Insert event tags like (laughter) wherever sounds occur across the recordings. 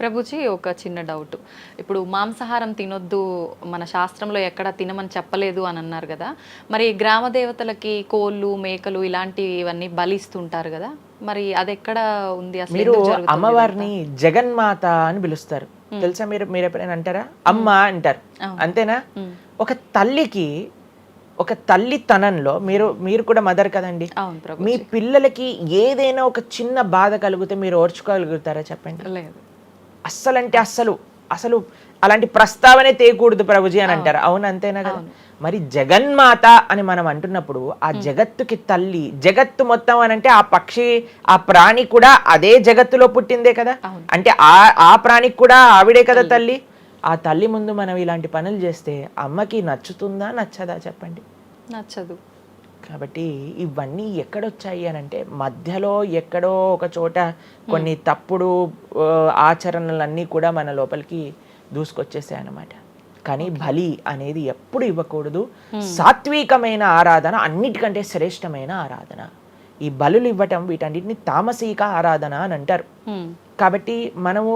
ప్రభుజీ ఒక చిన్న డౌట్ ఇప్పుడు మాంసాహారం తినొద్దు మన శాస్త్రంలో ఎక్కడ తినమని చెప్పలేదు అని అన్నారు కదా. మరి గ్రామ దేవతలకి కోళ్ళు మేకలు ఇలాంటివన్నీ బలిస్తుంటారు కదా. మరి అది ఎక్కడ ఉంది అసలు? మీరు అమ్మవారిని జగన్మాత అని పిలుస్తారు. తెలుసా మీరు మీరు ఎప్పుడైనా అంటారా? అమ్మ అంటారు. అంతేనా? ఒక తల్లికి ఒక తల్లి తనంలో మీరు మీరు కూడా మదర్ కదండి. మీ పిల్లలకి ఏదైనా ఒక చిన్న బాధ కలిగితే మీరు ఓర్చుకోగలుగుతారా చెప్పండి? లేదు. అస్సలంటే అస్సలు అసలు అలాంటి ప్రస్తావనే తేయకూడదు ప్రభుజీ అని అంటారు. అవును అంతేనా కదా? మరి జగన్మాత అని మనం అంటున్నప్పుడు ఆ జగత్తుకి తల్లి జగత్తు మొత్తం అని అంటే ఆ పక్షి ఆ ప్రాణి కూడా అదే జగత్తులో పుట్టిందే కదా. అంటే ఆ ఆ ప్రాణికి కూడా ఆవిడే కదా తల్లి? ఆ తల్లి ముందు మనం ఇలాంటి పనులు చేస్తే అమ్మకి నచ్చుతుందా నచ్చదా చెప్పండి? నచ్చదు. కాబట్టి ఇవన్నీ ఎక్కడొచ్చాయి అని అంటే మధ్యలో ఎక్కడో ఒక చోట కొన్ని తప్పుడు ఆచరణలన్నీ కూడా మన లోపలికి దూసుకొచ్చేసాయి అన్నమాట. కానీ బలి అనేది ఎప్పుడు ఇవ్వకూడదు. సాత్వికమైన ఆరాధన అన్నిటికంటే శ్రేష్టమైన ఆరాధన. ఈ బలులు ఇవ్వటం వీటన్నిటిని తామసీక ఆరాధన అని అంటారు. కాబట్టి మనము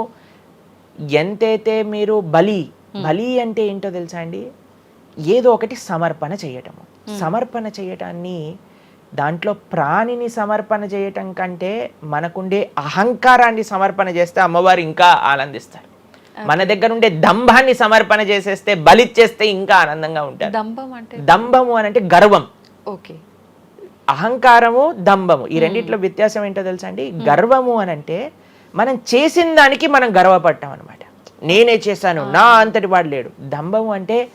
ఎంతైతే మీరు బలి బలి అంటే ఏంటో తెలుసా అండి? ఏదో ఒకటి సమర్పణ చేయటము. సమర్పణ చేయటాన్ని దాంట్లో ప్రాణిని సమర్పణ చేయటం కంటే మనకుండే అహంకారాన్ని సమర్పణ చేస్తే అమ్మవారు ఇంకా ఆనందిస్తారు. మన దగ్గర ఉండే దంభాన్ని సమర్పణ చేసేస్తే బలిచ్చేస్తే ఇంకా ఆనందంగా ఉంటారు. దంభం అంటే? దంభము అని అంటే గర్వం. ఓకే. అహంకారము దంభము ఈ రెండిట్లో వ్యత్యాసం ఏంటో తెలుసా అండి? గర్వము అని అంటే మనం చేసిన దానికి మనం గర్వపడ్డాం అనమాట నేనే చేశాను నా అంతటి వాడు లేడు. దంభము అంటే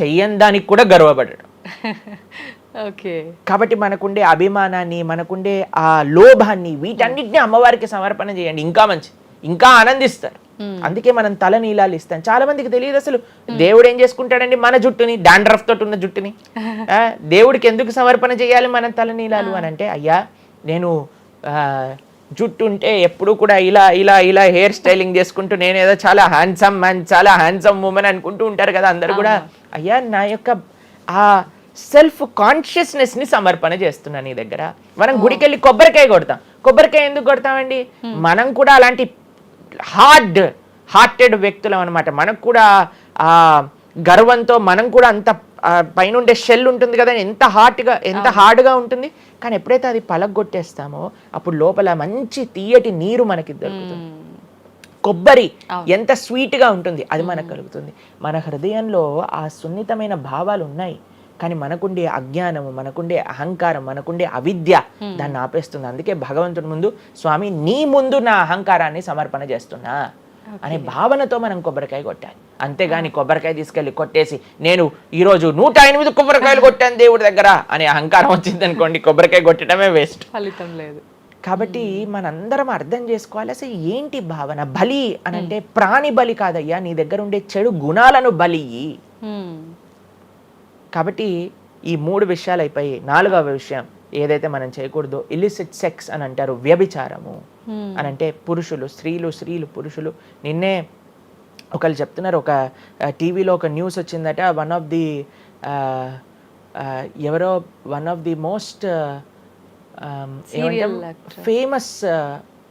చెయ్యని దానికి కూడా గర్వపడడం. (laughs) ఓకే కాబట్టి మనకుండే అభిమానాన్ని మనకుండే ఆ లోభాన్ని వీటన్నిటిని అమ్మవారికి సమర్పణ చేయండి. ఇంకా మంచి ఇంకా ఆనందిస్తారు. అందుకే మనం తల నీలాలు ఇస్తాం. చాలా మందికి తెలియదు అసలు. దేవుడు ఏం చేసుకుంటాడండి? మన జుట్టుని డాండ్రఫ్ తోటి ఉన్న జుట్టుని. (laughs) దేవుడికి ఎందుకు సమర్పణ చేయాలి మన తల నీలాలు అని అంటే అయ్యా నేను జుట్టు ఉంటే ఎప్పుడు కూడా ఇలా ఇలా ఇలా హెయిర్ స్టైలింగ్ చేసుకుంటూ నేను ఏదో చాలా హ్యాండ్సమ్ మ్యాన్ చాలా హ్యాండ్సమ్ ఉమెన్ అనుకుంటూ ఉంటారు కదా అందరు కూడా. అయ్యా నా యొక్క ఆ సెల్ఫ్ కాన్షియస్నెస్ని సమర్పణ చేస్తున్నా నీ దగ్గర. మనం గుడికి వెళ్ళి కొబ్బరికాయ కొడతాం. కొబ్బరికాయ ఎందుకు కొడతామండి? మనం కూడా అలాంటి హార్డ్ హార్టెడ్ వ్యక్తులం అనమాట మనకు కూడా ఆ గర్వంతో మనం కూడా అంత పైన ఉండే షెల్ ఉంటుంది కదా ఎంత హార్ట్గా ఎంత హార్డ్గా ఉంటుంది. కానీ ఎప్పుడైతే అది పలగొట్టేస్తామో అప్పుడు లోపల మంచి తీయటి నీరు మనకి దొరుకుతుంది. కొబ్బరి ఎంత స్వీట్గా ఉంటుంది అది మనకు కలుగుతుంది. మన హృదయంలో ఆ సున్నితమైన భావాలు ఉన్నాయి. కానీ మనకుండే అజ్ఞానము మనకుండే అహంకారం మనకుండే అవిద్య దాన్ని ఆపేస్తుంది. అందుకే భగవంతుడి ముందు స్వామి నీ ముందు నా అహంకారాన్ని సమర్పణ చేస్తున్నా అనే భావనతో మనం కొబ్బరికాయ కొట్టాలి. అంతేగాని కొబ్బరికాయ తీసుకెళ్ళి కొట్టేసి నేను ఈరోజు నూట ఎనిమిది కొబ్బరికాయలు కొట్టాను దేవుడి దగ్గర అనే అహంకారం వచ్చింది అనుకోండి కొబ్బరికాయ కొట్టడమే వేస్ట్. ఫలితం లేదు. కాబట్టి మనందరం అర్థం చేసుకోవాలి అసలు ఏంటి భావన? బలి అని అంటే ప్రాణి బలి కాదయ్యా నీ దగ్గర ఉండే చెడు గుణాలను బలి. కాబట్టి ఈ మూడు విషయాలు అయిపోయి నాలుగవ విషయం ఏదైతే మనం చేయకూడదో ఇలిసిట్ సెక్స్ అని అంటారు వ్యభిచారము Hmm. అని అంటే పురుషులు స్త్రీలు స్త్రీలు పురుషులు నిన్నే ఒకళ్ళు చెప్తున్నారు ఒక టీవీలో ఒక న్యూస్ వచ్చిందట వన్ ఆఫ్ ది ఎవరో one of the most. Famous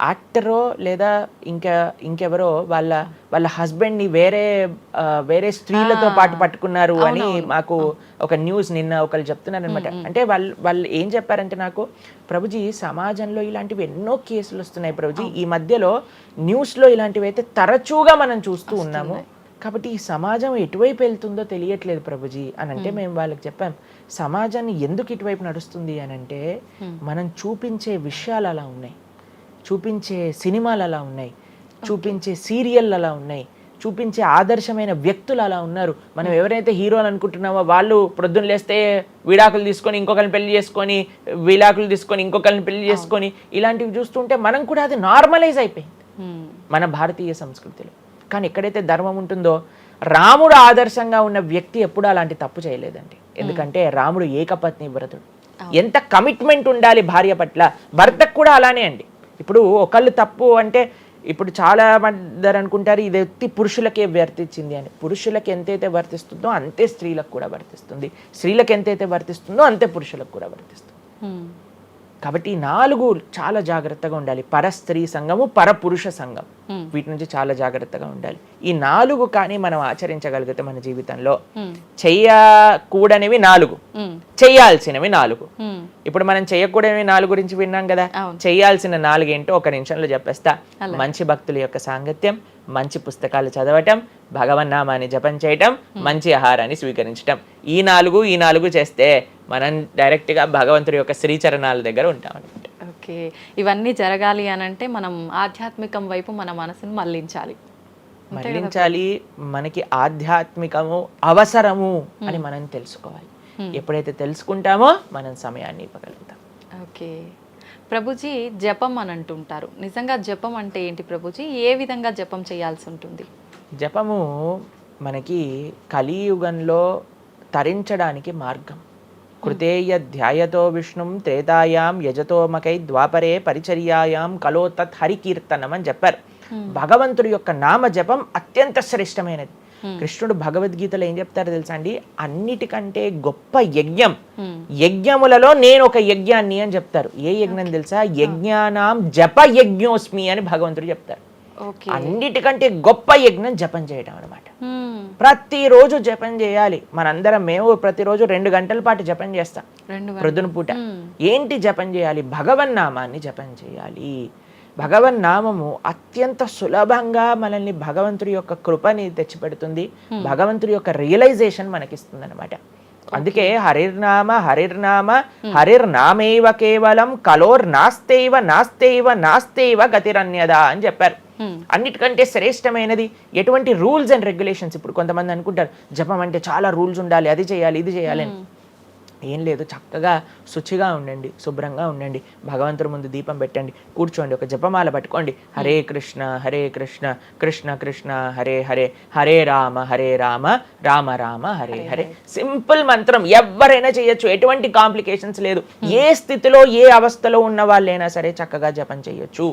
యాక్టరో లేదా ఇంకా ఇంకెవరో వాళ్ళ వాళ్ళ హస్బెండ్ని వేరే వేరే స్త్రీలతో పాటు పట్టుకున్నారు అని మాకు ఒక న్యూస్ నిన్న ఒకళ్ళు చెప్తున్నారు అనమాట అంటే వాళ్ళు వాళ్ళు ఏం చెప్పారంటే నాకు ప్రభుజీ సమాజంలో ఇలాంటివి ఎన్నో కేసులు వస్తున్నాయి ప్రభుజీ. ఈ మధ్యలో న్యూస్లో ఇలాంటివి అయితే తరచుగా మనం చూస్తూ ఉన్నాము. కాబట్టి ఈ సమాజం ఎటువైపు వెళ్తుందో తెలియట్లేదు ప్రభుజీ. అని అంటే మేము. వాళ్ళకి చెప్పాం సమాజాన్ని ఎందుకు ఇటువైపు నడుస్తుంది? అని అంటే మనం చూపించే విషయాలు అలా ఉన్నాయి. చూపించే సినిమాలు అలా ఉన్నాయి. చూపించే సీరియల్ అలా ఉన్నాయి. చూపించే ఆదర్శమైన వ్యక్తులు అలా ఉన్నారు. మనం ఎవరైతే హీరోలు అనుకుంటున్నామో వాళ్ళు ప్రొద్దున లేస్తే విడాకులు తీసుకొని ఇంకొకరిని పెళ్ళి చేసుకొని విడాకులు తీసుకొని ఇంకొకరిని పెళ్ళి చేసుకొని ఇలాంటివి చూస్తుంటే మనం కూడా అది నార్మలైజ్ అయిపోయింది. మన భారతీయ సంస్కృతిలో. కానీ ఎక్కడైతే ధర్మం ఉంటుందో రాముడు ఆదర్శంగా ఉన్న వ్యక్తి ఎప్పుడూ అలాంటి తప్పు చేయలేదండి. ఎందుకంటే రాముడు ఏకపత్ని వ్రతుడు. ఎంత కమిట్మెంట్ ఉండాలి భార్య పట్ల? భర్తకు కూడా అలానే అండి. ఇప్పుడు ఒకళ్ళు తప్పు అంటే ఇప్పుడు చాలా మంది అనుకుంటారు ఇది ఎత్తి పురుషులకే వర్తించింది అని. పురుషులకు ఎంతైతే వర్తిస్తుందో అంతే స్త్రీలకు కూడా వర్తిస్తుంది. స్త్రీలకు ఎంతైతే వర్తిస్తుందో అంతే పురుషులకు కూడా వర్తిస్తుంది. కాబట్టి ఈ నాలుగు చాలా జాగ్రత్తగా ఉండాలి. పరస్త్రీ సంఘము పరపురుష సంఘం. వీటి నుంచి చాలా జాగ్రత్తగా ఉండాలి. ఈ నాలుగు కానీ మనం ఆచరించగలిగితే మన జీవితంలో. చెయ్యకూడనివి నాలుగు. ఉమ్, చెయ్యాల్సినవి నాలుగు. ఇప్పుడు మనం చేయకూడనివి నాలుగు గురించి విన్నాం కదా. చేయాల్సిన నాలుగేంటో ఒక నిమిషంలో చెప్పేస్తా. మంచి భక్తుల యొక్క సాంగత్యం మంచి పుస్తకాలు చదవటం భగవన్నామాన్ని జపం చేయటం మంచి ఆహారాన్ని స్వీకరించటం. ఈ నాలుగు ఈ నాలుగు చేస్తే మనం డైరెక్ట్గా భగవంతుడి యొక్క శ్రీచరణాల దగ్గర ఉంటాం అనమాట ఓకే. ఇవన్నీ జరగాలి అని అంటే మనం ఆధ్యాత్మికం వైపు మన మనసును మళ్ళించాలి. మళ్ళించాలి మనకి ఆధ్యాత్మికము అవసరము అని మనం తెలుసుకోవాలి. ఎప్పుడైతే తెలుసుకుంటామో మనం సమయాన్ని ఇవ్వగలుగుతాం. ఓకే. ప్రభుజీ జపం అని అంటుంటారు. నిజంగా జపం అంటే ఏంటి ప్రభుజీ? ఏ విధంగా జపం చేయాల్సి ఉంటుంది? జపము మనకి కలియుగంలో తరించడానికి మార్గం. కృతేయ ధ్యాయతో విష్ణుం త్రేతాయాం యజతోమకై ద్వాపరే పరిచర్యాయాం కలో తత్ హరికీర్తనం అని చెప్పారు. భగవంతుడి యొక్క నామ జపం అత్యంత శ్రేష్టమైనది. కృష్ణుడు భగవద్గీతలో ఏం చెప్తారో తెలుసా అండి? అన్నిటికంటే గొప్ప యజ్ఞం. Hmm. యజ్ఞములలో నేను ఒక యజ్ఞాన్ని అని చెప్తారు. ఏ యజ్ఞం తెలుసా? యజ్ఞానాం జప యజ్ఞోస్మి అని భగవంతుడు చెప్తారు. అన్నిటికంటే గొప్ప యజ్ఞం జపం చేయడం అనమాట. ప్రతిరోజు జపం చేయాలి. మనందరం మేము ప్రతిరోజు రెండు గంటల పాటు జపం చేస్తాం. ప్రొద్దున పూట. ఏంటి జపం చేయాలి? భగవన్ నామాన్ని జపం చేయాలి. భగవన్ నామము అత్యంత సులభంగా మనల్ని భగవంతుడి యొక్క కృపని తెచ్చిపెడుతుంది. భగవంతుడి యొక్క రియలైజేషన్ మనకిస్తుంది అనమాట అందుకే హరిర్నామ హరిర్నామ హరిర్నామేవ కేవలం కలోర్ నాస్తేవ నాస్తేవ నాస్తేవ గతిరన్యద అని చెప్పారు. మ్మ్. అన్నిటికంటే శ్రేష్టమైనది ఎటువంటి రూల్స్ అండ్ రెగ్యులేషన్స్ ఇప్పుడు కొంతమంది అనుకుంటారు. జపం అంటే చాలా రూల్స్ ఉండాలి అది చేయాలి ఇది చేయాలి అని. ఏం లేదు చక్కగా శుచిగా ఉండండి శుభ్రంగా ఉండండి భగవంతుడి ముందు దీపం పెట్టండి కూర్చోండి ఒక జపమాల పట్టుకోండి. హరే కృష్ణ హరే కృష్ణ కృష్ణ కృష్ణ హరే హరే హరే రామ హరే రామ రామ రామ హరే హరే సింపుల్ మంత్రం ఎవరైనా చేయొచ్చు ఎటువంటి కాంప్లికేషన్స్ లేదు. ఏ స్థితిలో ఏ అవస్థలో ఉన్న వాళ్ళైనా సరే చక్కగా జపం చేయొచ్చు.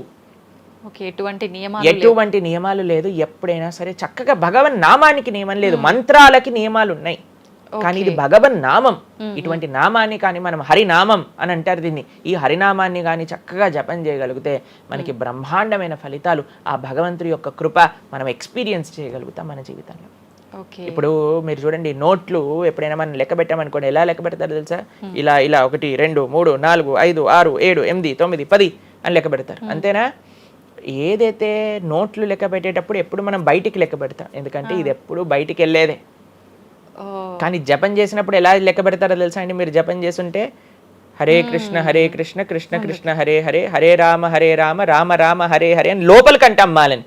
ఎటువంటి నియమాలు ఎటువంటి నియమాలు లేదు ఎప్పుడైనా సరే చక్కగా భగవన్ నామానికి నియమం లేదు మంత్రాలకి నియమాలు ఉన్నాయి. కానీ ఇది భగవన్ నామం. ఇటువంటి నామాన్ని కానీ మనం హరినామం అని అంటారు దీన్ని. ఈ హరినామాన్ని కానీ చక్కగా జపం చేయగలిగితే మనకి బ్రహ్మాండమైన ఫలితాలు ఆ భగవంతుడి యొక్క కృప మనం ఎక్స్పీరియన్స్ చేయగలుగుతాం మన జీవితంలో. ఇప్పుడు మీరు చూడండి నోట్లు ఎప్పుడైనా మనం లెక్క పెట్టామనుకోండి ఎలా లెక్క పెడతారు తెలుసా? ఇలా ఇలా ఒకటి రెండు మూడు నాలుగు ఐదు ఆరు ఏడు ఎనిమిది తొమ్మిది పది అని లెక్క పెడతారు. అంతేనా? ఏదైతే నోట్లు లెక్క పెట్టేటప్పుడు ఎప్పుడు మనం బయటికి లెక్క పెడతాం. ఎందుకంటే ఇది ఎప్పుడు బయటికి వెళ్ళేదే. కానీ జపం చేసినప్పుడు ఎలా లెక్క పెడతారో తెలుసా అండి? మీరు జపం చేస్తుంటే హరే కృష్ణ హరే కృష్ణ కృష్ణ కృష్ణ హరే హరే హరే రామ హరే రామ రామ రామ హరే హరే అని లోపలికి అంటాం మాలని.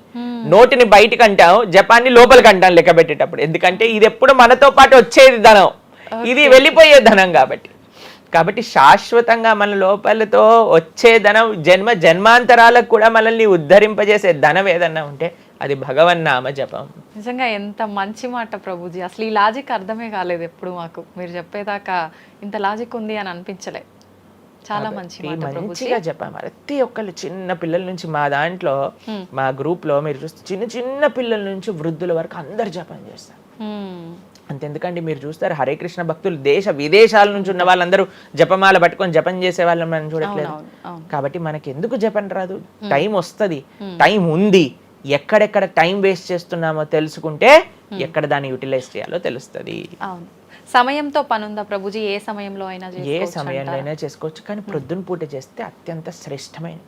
నోటిని బయటికి అంటాం జపాన్ని లోపలికి అంటాం లెక్క పెట్టేటప్పుడు. ఎందుకంటే ఇది ఎప్పుడు మనతో పాటు వచ్చేది ధనం. ఇది వెళ్ళిపోయే ధనం కాబట్టి. కాబట్టి శాశ్వతంగా మన లోపలతో వచ్చే ధనం జన్మ జన్మాంతరాలకు కూడా మనల్ని ఉద్ధరింపజేసే ధనం ఏదన్నా ఉంటే అది భగవన్నామ జపం. నిజంగా ఎంత మంచి మాట ప్రభుజీ. అసలు ఈ లాజిక్ అర్థమే కాలేదు ఎప్పుడు మాకు. మీరు చెప్పేదాకా ఇంత లాజిక్ ఉంది అని అనిపించలే. చాలా మంచి మంచిగా చెప్పాం ప్రతి ఒక్కళ్ళు చిన్న పిల్లల నుంచి మా దాంట్లో మా గ్రూప్లో మీరు చూస్తే చిన్న చిన్న పిల్లల నుంచి వృద్ధుల వరకు అందరు జపం చేస్తారు. అంతెందుకండి మీరు చూస్తారు హరే కృష్ణ భక్తులు దేశ విదేశాల నుంచి ఉన్న వాళ్ళందరూ జపమాల పట్టుకొని జపం చేసే వాళ్ళని మనం చూడట్లేదు. కాబట్టి మనకి ఎందుకు జపం రాదు? టైం వస్తుంది. టైం ఉంది. ఎక్కడెక్కడ టైం వేస్ట్ చేస్తున్నామో తెలుసుకుంటే ఎక్కడ దాన్ని యూటిలైజ్ చేయాలో తెలుస్తుంది. అవును. సమయంతో పనుందా ప్రభుజీ? ఏ సమయంలో అయినా ఏ సమయంలో అయినా చేసుకోవచ్చు. కానీ ప్రొద్దున పూట చేస్తే అత్యంత శ్రేష్టమైన.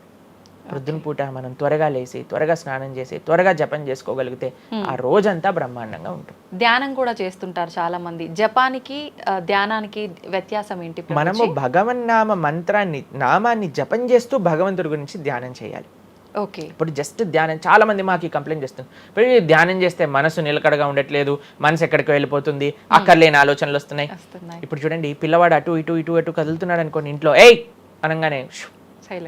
ప్రొద్దున పూట మనం త్వరగా లేచి త్వరగా స్నానం చేసి త్వరగా జపం చేసుకోగలిగితే ఆ రోజంతా బ్రహ్మాండంగా ఉంటుంది. ధ్యానం కూడా చేస్తుంటారు చాలా మంది జపానికి ధ్యానానికి వ్యత్యాసం ఏంటి? మనము భగవన్నామ మంత్రాన్ని నామాన్ని జపం చేస్తూ భగవంతుడి గురించి ధ్యానం చేయాలి. ఓకే. ఇప్పుడు జస్ట్ ధ్యానం చాలా మంది మాకు కంప్లైంట్ చేస్తుంది ఇప్పుడు ఈ ధ్యానం చేస్తే మనసు నిలకడగా ఉండట్లేదు మనసు ఎక్కడికి వెళ్ళిపోతుంది అక్కర్లేని ఆలోచనలు వస్తున్నాయి. ఇప్పుడు చూడండి పిల్లవాడు అటు ఇటు ఇటు అటు కదులుతున్నాడు అనుకోండి ఇంట్లో ఏయ్! అనగానే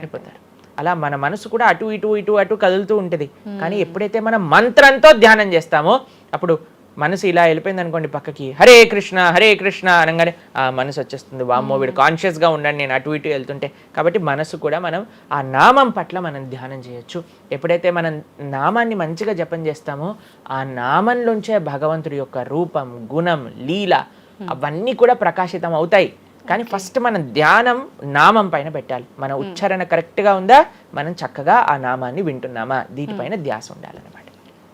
అయిపోతారు అలా మన మనసు కూడా అటు ఇటు ఇటు అటు కదులుతూ ఉంటుంది. కానీ ఎప్పుడైతే మనం మంత్రంతో ధ్యానం చేస్తామో అప్పుడు మనసు ఇలా వెళ్ళిపోయింది అనుకోండి పక్కకి. హరే కృష్ణ హరే కృష్ణ అనగానే ఆ మనసు వచ్చేస్తుంది. వామ్మో వీడు కాన్షియస్గా ఉండండి నేను అటు ఇటు వెళ్తుంటే. కాబట్టి మనసు కూడా మనం ఆ నామం పట్ల మనం ధ్యానం చేయొచ్చు. ఎప్పుడైతే మనం నామాన్ని మంచిగా జపం చేస్తామో ఆ నామంలోంచే భగవంతుడి యొక్క రూపం గుణం లీల అవన్నీ కూడా ప్రకాశితం అవుతాయి. కానీ ఫస్ట్ మనం ధ్యానం నామం పైన పెట్టాలి. మన ఉచ్చారణ కరెక్ట్గా ఉందా? మనం చక్కగా ఆ నామాన్ని వింటున్నామా? దీనిపైన ధ్యాస ఉండాలన్నమాట.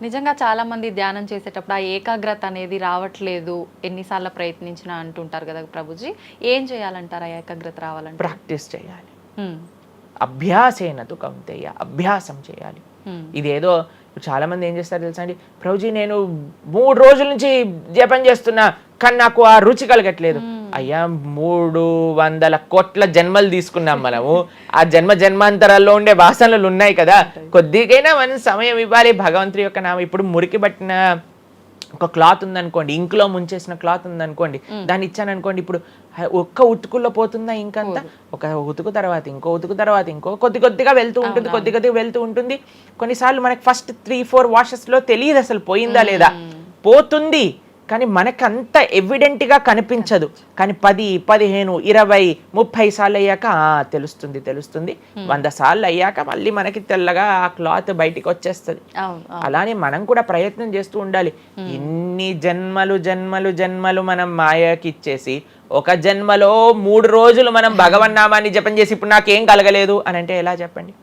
నిజంగా చాలా మంది ధ్యానం చేసేటప్పుడు ఆ ఏకాగ్రత అనేది రావట్లేదు. ఎన్నిసార్లు ప్రయత్నించినా అంటుంటారు కదా ప్రభుజీ. ఏం చేయాలంటారు? ఆ ఏకాగ్రత రావాలంటే? ప్రాక్టీస్ చేయాలి. ఉమ్, అభ్యాసేనతు కౌంతేయ అభ్యాసం చేయాలి. ఇదేదో ఇప్పుడు చాలా మంది ఏం చేస్తారు తెలుసా అండి? ప్రభుజీ నేను మూడు రోజుల నుంచి జపం చేస్తున్నా కానీ నాకు ఆ రుచి కలగట్లేదు. అయ్యా మూడు వందల కోట్ల జన్మలు తీసుకున్నాం మనము. ఆ జన్మ జన్మాంతరాల్లో ఉండే వాసనలు ఉన్నాయి కదా. కొద్దిగైనా మనం సమయం ఇవ్వాలి. భగవంతుడి యొక్క నామం ఇప్పుడు మురికి పట్టిన ఒక క్లాత్ ఉందనుకోండి ఇంక్లో ముంచేసిన క్లాత్ ఉందనుకోండి దాన్ని ఇచ్చాను అనుకోండి ఇప్పుడు ఒక్క ఉతుకుల్లో పోతుందా ఇంకంతా? ఒక ఉతుకు తర్వాత ఇంకో ఉతుకు తర్వాత ఇంకో కొద్ది కొద్దిగా వెళ్తూ ఉంటుంది కొద్ది కొద్దిగా వెళ్తూ ఉంటుంది. కొన్నిసార్లు మనకి ఫస్ట్ త్రీ ఫోర్ వాషెస్లో తెలియదు అసలు పోయిందా లేదా. పోతుంది. కానీ మనకు అంత ఎవిడెంట్గా కనిపించదు. కానీ పది పదిహేను ఇరవై ముప్పై సార్లు అయ్యాక "ఆ, తెలుస్తుంది తెలుస్తుంది. వంద సార్లు అయ్యాక మళ్ళీ మనకి తెల్లగా ఆ క్లాత్ బయటికి వచ్చేస్తుంది. అలానే మనం కూడా ప్రయత్నం చేస్తూ ఉండాలి. ఇన్ని జన్మలు జన్మలు జన్మలు మనం మాయకి ఇచ్చేసి ఒక జన్మలో మూడు రోజులు మనం భగవన్నామాన్ని జపం చేసి ఇప్పుడు నాకేం కలగలేదు అని అంటే ఎలా చెప్పండి?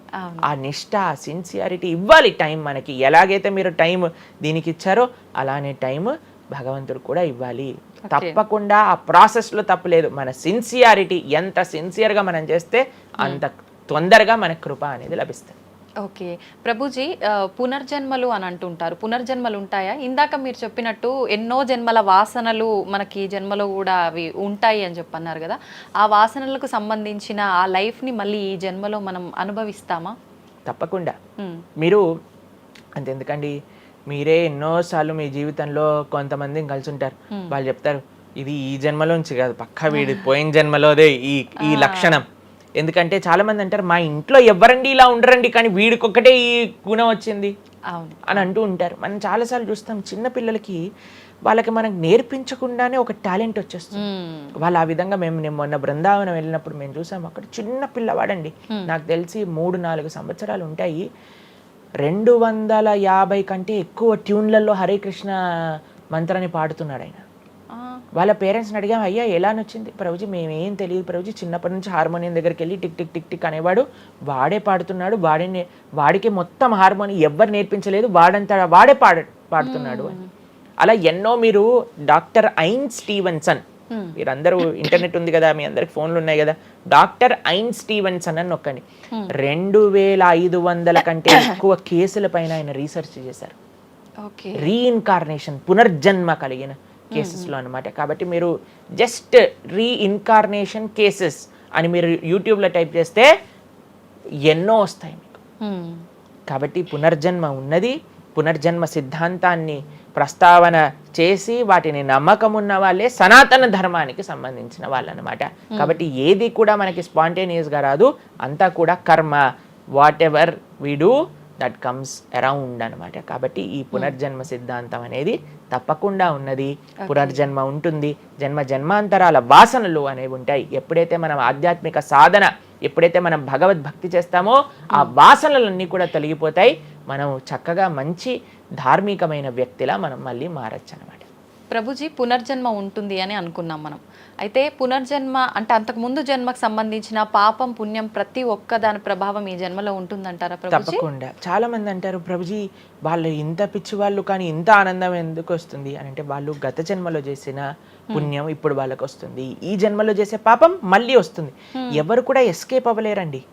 ఆ నిష్ట ఆ సిన్సియారిటీ ఇవ్వాలి టైం మనకి. ఎలాగైతే మీరు టైం దీనికి ఇచ్చారో అలానే టైం భగవంతుడు కూడా ఇవ్వాలి. తప్పకుండా ఆ ప్రాసెస్లో తప్పలేదు మన సిన్సియారిటీ ఎంత సిన్సియర్గా మనం చేస్తే అంత తొందరగా మనకు కృప అనేది లభిస్తుంది. ఓకే. ప్రభుజీ పునర్జన్మలు అని అంటుంటారు. పునర్జన్మలు ఉంటాయా? ఇందాక మీరు చెప్పినట్టు ఎన్నో జన్మల వాసనలు మనకి జన్మలో కూడా అవి ఉంటాయి అని చెప్పన్నారు కదా. ఆ వాసనలకు సంబంధించిన ఆ లైఫ్ని మళ్ళీ ఈ జన్మలో మనం అనుభవిస్తామా? తప్పకుండా. మీరు అంతెందుకండి? మీరే ఎన్నోసార్లు మీ జీవితంలో కొంతమందిని కలిసి ఉంటారు వాళ్ళు చెప్తారు ఇది ఈ జన్మలోంచి కాదు పక్క వీడి పోయిన జన్మలోదే ఈ ఈ లక్షణం. ఎందుకంటే చాలా మంది అంటారు మా ఇంట్లో ఎవరండి ఇలా ఉండరండి కానీ వీడికొక్కటే ఈ గుణం వచ్చింది. అని అంటూ ఉంటారు. మనం చాలాసార్లు చూస్తాం చిన్న పిల్లలకి వాళ్ళకి మనకు నేర్పించకుండానే ఒక టాలెంట్ వచ్చేస్తుంది. వాళ్ళు ఆ విధంగా మేము నేను మొన్న బృందావనం వెళ్ళినప్పుడు మేము చూసాం అక్కడ చిన్న పిల్లవాడండి. నాకు తెలిసి మూడు నాలుగు సంవత్సరాలు ఉంటాయి. రెండు వందల యాభై కంటే ఎక్కువ ట్యూన్లలో హరే కృష్ణ మంత్రాన్ని పాడుతున్నాడు ఆయన. వాళ్ళ పేరెంట్స్ని అడిగాం అయ్యా ఎలా నచ్చింది? ప్రభుజీ మేమేం తెలియదు ప్రభుజీ చిన్నప్పటి నుంచి హార్మోనియం దగ్గరికి వెళ్ళి టిక్ టిక్ టిక్ టిక్ అనేవాడు. వాడే పాడుతున్నాడు వాడే నే- వాడికి మొత్తం హార్మోనియం ఎవ్వరు నేర్పించలేదు వాడంతా వాడే పాడ పాడుతున్నాడు. అని అలా ఎన్నో మీరు డాక్టర్ ఐన్ స్టీవెన్సన్. మీరందరూ (laughs) ఇంటర్నెట్ ఉంది కదా మీ అందరికి ఫోన్లు ఉన్నాయి కదా. డాక్టర్ ఐన్ స్టీవెన్సన్ అని నొక్కండి. రెండు వేల ఐదు వందల కంటే ఎక్కువ కేసుల పైన ఆయన రీసెర్చ్ చేశారు. రీఇన్కార్నేషన్ పునర్జన్మ కలిగిన కేసెస్లో అన్నమాట. కాబట్టి మీరు జస్ట్ రీఇన్కార్నేషన్ కేసెస్ అని మీరు యూట్యూబ్లో టైప్ చేస్తే ఎన్నో వస్తాయి మీకు. కాబట్టి పునర్జన్మ ఉన్నది పునర్జన్మ సిద్ధాంతాన్ని ప్రస్తావన చేసి వాటిని నమ్మకం ఉన్న వాళ్ళే సనాతన ధర్మానికి సంబంధించిన వాళ్ళనమాట. కాబట్టి ఏది కూడా మనకి స్పాంటేనియస్గా రాదు. అంతా కూడా కర్మ whatever we do that comes around అనమాట కాబట్టి ఈ పునర్జన్మ సిద్ధాంతం అనేది తప్పకుండా ఉన్నది. పునర్జన్మ ఉంటుంది. జన్మ జన్మాంతరాల వాసనలు అనేవి ఉంటాయి. ఎప్పుడైతే మనం ఆధ్యాత్మిక సాధన ఎప్పుడైతే మనం భగవద్భక్తి చేస్తామో ఆ వాసనలన్నీ కూడా తొలగిపోతాయి. మనం చక్కగా మంచి ధార్మికమైన వ్యక్తిలా మనం మళ్ళీ మారచ్చు అనమాట ప్రభుజీ పునర్జన్మ ఉంటుంది అని అనుకున్నాం మనం. అయితే పునర్జన్మ అంటే అంతకు ముందు జన్మకు సంబంధించిన పాపం పుణ్యం ప్రతి ఒక్క దాని ప్రభావం ఈ జన్మలో ఉంటుందంటారా తప్పకుండా. చాలా మంది అంటారు ప్రభుజీ వాళ్ళు ఇంత పిచ్చి వాళ్ళు కానీ ఇంత ఆనందం ఎందుకు వస్తుంది? అని అంటే వాళ్ళు గత జన్మలో చేసిన పుణ్యం ఇప్పుడు వాళ్ళకి వస్తుంది ఈ జన్మలో చేసే పాపం మళ్ళీ వస్తుంది. ఎవరు కూడా ఎస్కేప్ అవ్వలేరండి.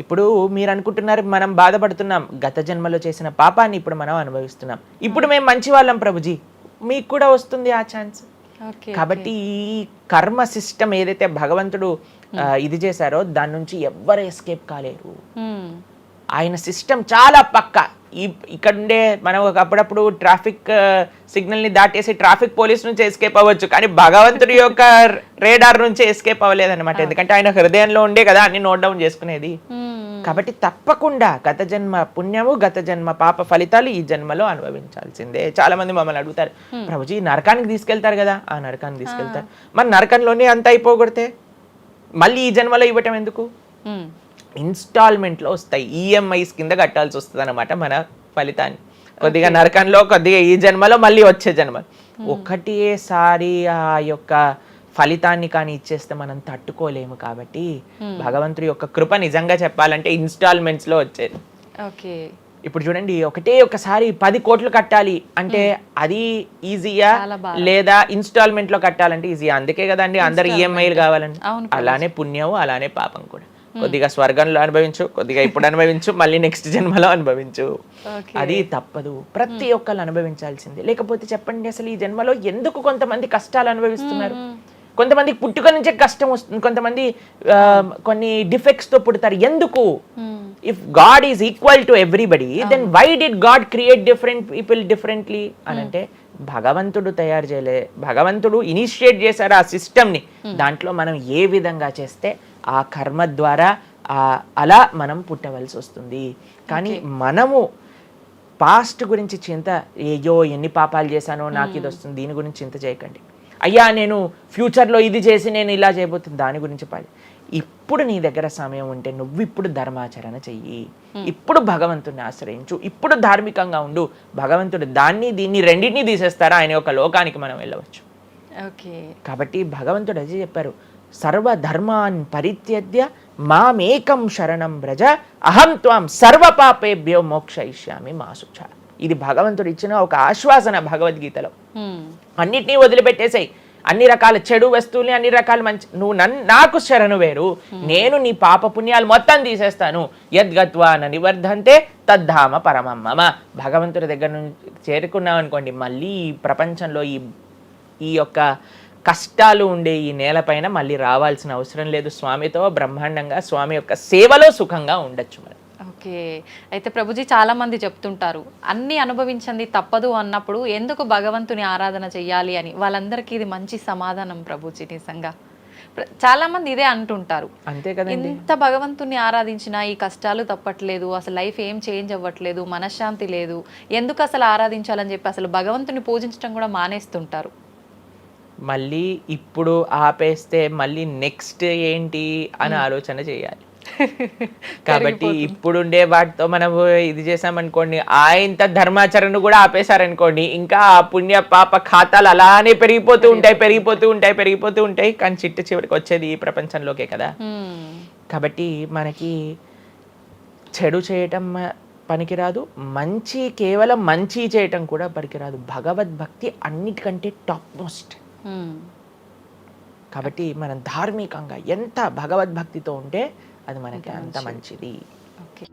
ఇప్పుడు మీరు అనుకుంటున్నారు మనం బాధపడుతున్నాం గత జన్మలో చేసిన పాపాన్ని ఇప్పుడు మనం అనుభవిస్తున్నాం. ఇప్పుడు మేము మంచి వాళ్ళం ప్రభుజీ. మీకు కూడా వస్తుంది ఆ ఛాన్స్. కాబట్టి ఈ కర్మ సిస్టమ్ ఏదైతే భగవంతుడు ఇది చేశారో దాని నుంచి ఎవ్వరు ఎస్కేప్ కాలేరు. ఆయన సిస్టమ్ చాలా పక్క. ఈ ఇక్కడ ఉండే మనం ఒక అప్పుడప్పుడు ట్రాఫిక్ సిగ్నల్ని దాటేసి ట్రాఫిక్ పోలీస్ నుంచి ఎస్కేప్ అవ్వచ్చు. కానీ భగవంతుడి యొక్క రేడార్ నుంచి ఎస్కేప్ అవ్వలేదన్నమాట. ఎందుకంటే ఆయన హృదయంలో ఉండే కదా అన్ని నోట్ డౌన్ చేసుకునేది. కాబట్టి తప్పకుండా గత జన్మ పుణ్యము గత జన్మ పాప ఫలితాలు ఈ జన్మలో అనుభవించాల్సిందే. చాలా మంది మమ్మల్ని అడుగుతారు ప్రభుజీ నరకానికి తీసుకెళ్తారు కదా? ఆ నరకానికి తీసుకెళ్తారు. మరి నరకంలోనే అంత అయిపోగొడితే మళ్ళీ ఈ జన్మలో ఇవ్వటం ఎందుకు? ఇన్స్టాల్మెంట్లో వస్తాయి. ఈఎంఐస్ కింద కట్టాల్సి వస్తుంది అనమాట మన ఫలితాన్ని. కొద్దిగా నరకంలో కొద్దిగా ఈ జన్మలో మళ్ళీ వచ్చే జన్మ. ఒకటేసారి ఆ యొక్క ఫలితాన్ని కానీ ఇచ్చేస్తే మనం తట్టుకోలేము కాబట్టి భగవంతుడి యొక్క కృప నిజంగా చెప్పాలంటే ఇన్స్టాల్మెంట్స్లో వచ్చేది. ఓకే. ఇప్పుడు చూడండి ఒకటే ఒకసారి పది కోట్లు కట్టాలి అంటే అది ఈజీయా. లేదా ఇన్స్టాల్మెంట్లో కట్టాలంటే ఈజీయా? అందుకే కదండి అందరు ఈఎంఐలు కావాలండి అవును అలానే పుణ్యం అలానే పాపం కూడా. కొద్దిగా స్వర్గంలో అనుభవించు కొద్దిగా ఇప్పుడు అనుభవించు మళ్ళీ నెక్స్ట్ జన్మలో అనుభవించు. అది తప్పదు. ప్రతి ఒక్కళ్ళు అనుభవించాల్సిందే. లేకపోతే చెప్పండి అసలు ఈ జన్మలో ఎందుకు కొంతమంది కష్టాలు అనుభవిస్తున్నారు? కొంతమందికి పుట్టుక నుంచే కష్టం వస్తుంది కొంతమంది కొన్ని డిఫెక్ట్స్తో పుడతారు. ఎందుకు. If God is equal to everybody then why did God create different people differently అని అంటే భగవంతుడు తయారు చేయలే. భగవంతుడు ఇనిషియేట్ చేశారు ఆ సిస్టమ్ని దాంట్లో మనం ఏ విధంగా చేస్తే ఆ కర్మ ద్వారా ఆ అలా మనం పుట్టవలసి వస్తుంది. కానీ మనము పాస్ట్ గురించి చింత అయ్యో ఎన్ని పాపాలు చేశానో నాకు ఇది వస్తుంది దీని గురించి చింత చేయకండి. అయ్యా నేను ఫ్యూచర్లో ఇది చేసి నేను ఇలా చేయబోతుంది దాని గురించి పాలి ఇప్పుడు నీ దగ్గర సమయం ఉంటే నువ్వు ఇప్పుడు ధర్మాచరణ చెయ్యి. ఇప్పుడు భగవంతుడిని ఆశ్రయించు. ఇప్పుడు ధార్మికంగా ఉండు. భగవంతుడు దాన్ని దీన్ని రెండింటిని తీసేస్తారా? ఆయన యొక్క లోకానికి మనం వెళ్ళవచ్చు. ఓకే. కాబట్టి భగవంతుడు అదే చెప్పారు. సర్వధర్మాన్ పరిత్యజ్య మామేకం శరణం వ్రజ అహం త్వాం సర్వ పాపేభ్యో మోక్షయిష్యామి మా శుచ ఇది భగవంతుడు ఇచ్చిన ఒక ఆశ్వాసన భగవద్గీతలో. అన్నిటినీ వదిలిపెట్టేసాయి. అన్ని రకాల చెడు వస్తువుల్ని అన్ని రకాల మంచి నువ్వు నన్ను నాకు శరణు వేరు. నేను నీ పాప పుణ్యాలు మొత్తం తీసేస్తాను. యద్గత్వా న నివర్ధంతే తద్ధామ పరమమ్మ భగవంతుడి దగ్గర నుంచి చేరుకున్నాం అనుకోండి మళ్ళీ ఈ ప్రపంచంలో ఈ ఈ యొక్క కష్టాలు ఉండే ఈ నేలపైన మళ్ళీ రావాల్సిన అవసరం లేదు. స్వామితో బ్రహ్మాండంగా స్వామి యొక్క సేవలో సుఖంగా ఉండొచ్చు మరి. ఓకే. అయితే ప్రభుజీ చాలా మంది చెప్తుంటారు అన్ని అనుభవించండి తప్పదు అన్నప్పుడు ఎందుకు భగవంతుని ఆరాధన చెయ్యాలి? అని. వాళ్ళందరికీ ఇది మంచి సమాధానం ప్రభుజీ నిజంగా. చాలా మంది ఇదే అంటుంటారు. అంతే కదండి. ఎంత భగవంతుని ఆరాధించినా ఈ కష్టాలు తప్పట్లేదు అసలు లైఫ్ ఏం చేంజ్ అవ్వట్లేదు మనశ్శాంతి లేదు ఎందుకు అసలు ఆరాధించాలని చెప్పి అసలు భగవంతుని పూజించడం కూడా మానేస్తుంటారు. మళ్ళీ ఇప్పుడు ఆపేస్తే మళ్ళీ నెక్స్ట్ ఏంటి అని ఆలోచన చేయాలి. (laughs) కాబట్టి ఇప్పుడుండే వాటితో మనం ఇది చేసామనుకోండి ఆయంత ధర్మాచరణ కూడా ఆపేశారనుకోండి ఇంకా ఆ పుణ్య పాప ఖాతాలు అలానే పెరిగిపోతూ ఉంటాయి పెరిగిపోతూ ఉంటాయి పెరిగిపోతూ ఉంటాయి కానీ చిట్ట చివరికి వచ్చేది ఈ ప్రపంచంలోకే కదా. కాబట్టి మనకి చెడు చేయటం పనికిరాదు మంచి కేవలం మంచి చేయటం కూడా పనికిరాదు. భగవద్భక్తి అన్నిటికంటే టాప్ మోస్ట్. కాబట్టి మనం ధార్మికంగా ఎంత భగవద్భక్తితో ఉంటే అది మనకి అంత మంచిది. ఓకే.